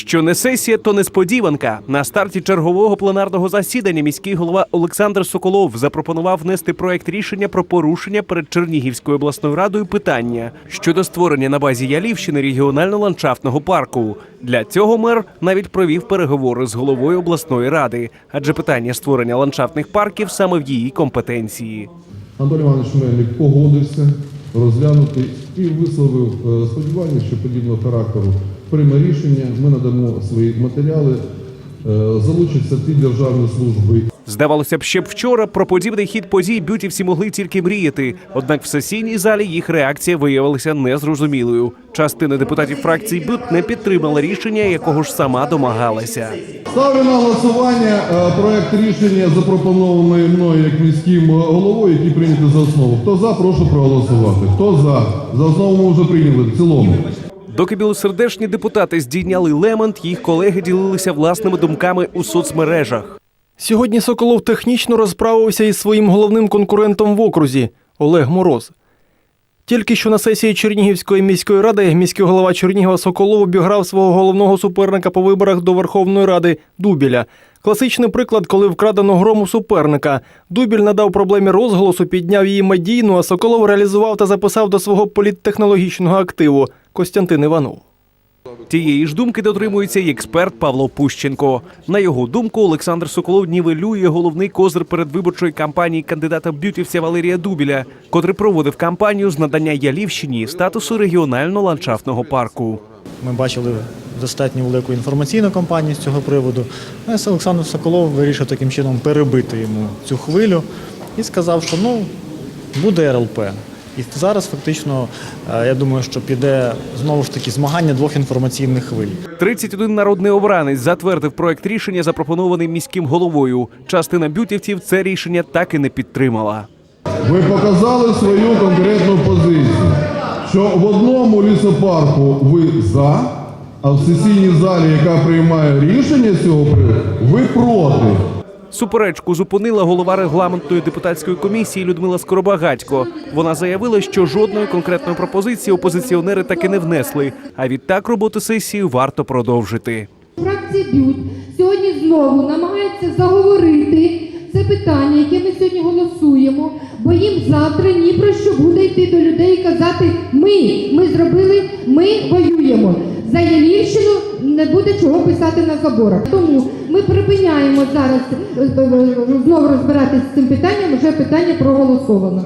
Що не сесія, то несподіванка. На старті чергового пленарного засідання міський голова Олександр Соколов запропонував внести проект рішення про порушення перед Чернігівською обласною радою питання щодо створення на базі Ялівщини регіонально-ландшафтного парку. Для цього мер навіть провів переговори з головою обласної ради, адже питання створення ландшафтних парків саме в її компетенції. Анатолій Іванович Мельник погодився розглянути і висловив е, сподівання, що подібного характеру прийме рішення. Ми надамо свої матеріали, е, залучаться ті державні служби. Здавалося б, ще б вчора про подібний хід подій бютівці могли тільки мріяти. Однак в сесійній залі їх реакція виявилася незрозумілою. Частина депутатів фракції БЮТ не підтримала рішення, якого ж сама домагалася. Ставлю на голосування е, проект рішення, запропонований мною як міським головою, який прийнятий за основу. Хто за, прошу проголосувати. Хто за? За основу ми вже прийняли в цілому. Доки білосердешні депутати здійняли лемент, їх колеги ділилися власними думками у соцмережах. Сьогодні Соколов технічно розправився із своїм головним конкурентом в окрузі Олег Мороз. Тільки що на сесії Чернігівської міської ради міський голова Чернігова Соколов обіграв свого головного суперника по виборах до Верховної Ради Дубіля. Класичний приклад, коли вкрадено грому суперника. Дубіль надав проблемі розголосу, підняв її медійну, а Соколов реалізував та записав до свого політтехнологічного активу Костянтин Іванов. Тієї ж думки дотримується і експерт Павло Пущенко. На його думку, Олександр Соколов нівелює головний козир передвиборчої кампанії кандидата б'ютівця Валерія Дубіля, котрий проводив кампанію з надання Ялівщині статусу регіонально-ландшафтного парку. Ми бачили достатньо велику інформаційну кампанію з цього приводу. Ну, Олександр Соколов вирішив таким чином перебити йому цю хвилю і сказав, що ну буде РЛП. І зараз фактично е, я думаю, що піде знову ж таки змагання двох інформаційних хвиль. 31 народний обранець затвердив проект рішення, запропонований міським головою. Частина бютівців це рішення так і не підтримала. Ви показали свою конкретну позицію, що в одному лісопарку ви за, а в сесійній залі, яка приймає рішення з цього приводу, ви проти. Суперечку зупинила голова регламентної депутатської комісії Людмила Скоробагатько. Вона заявила, що жодної конкретної пропозиції опозиціонери таки не внесли. А відтак роботу сесії варто продовжити. Фракція БЮТ сьогодні знову намагається заговорити це питання, яке ми сьогодні голосуємо, бо їм завтра ні про що буде йти до людей і казати ми, ми зробили, ми воюємо. За Ялівщину не буде чого писати на заборах. Тому ми припиняємо зараз е, е, знову розбиратися з цим питанням, вже питання проголосовано.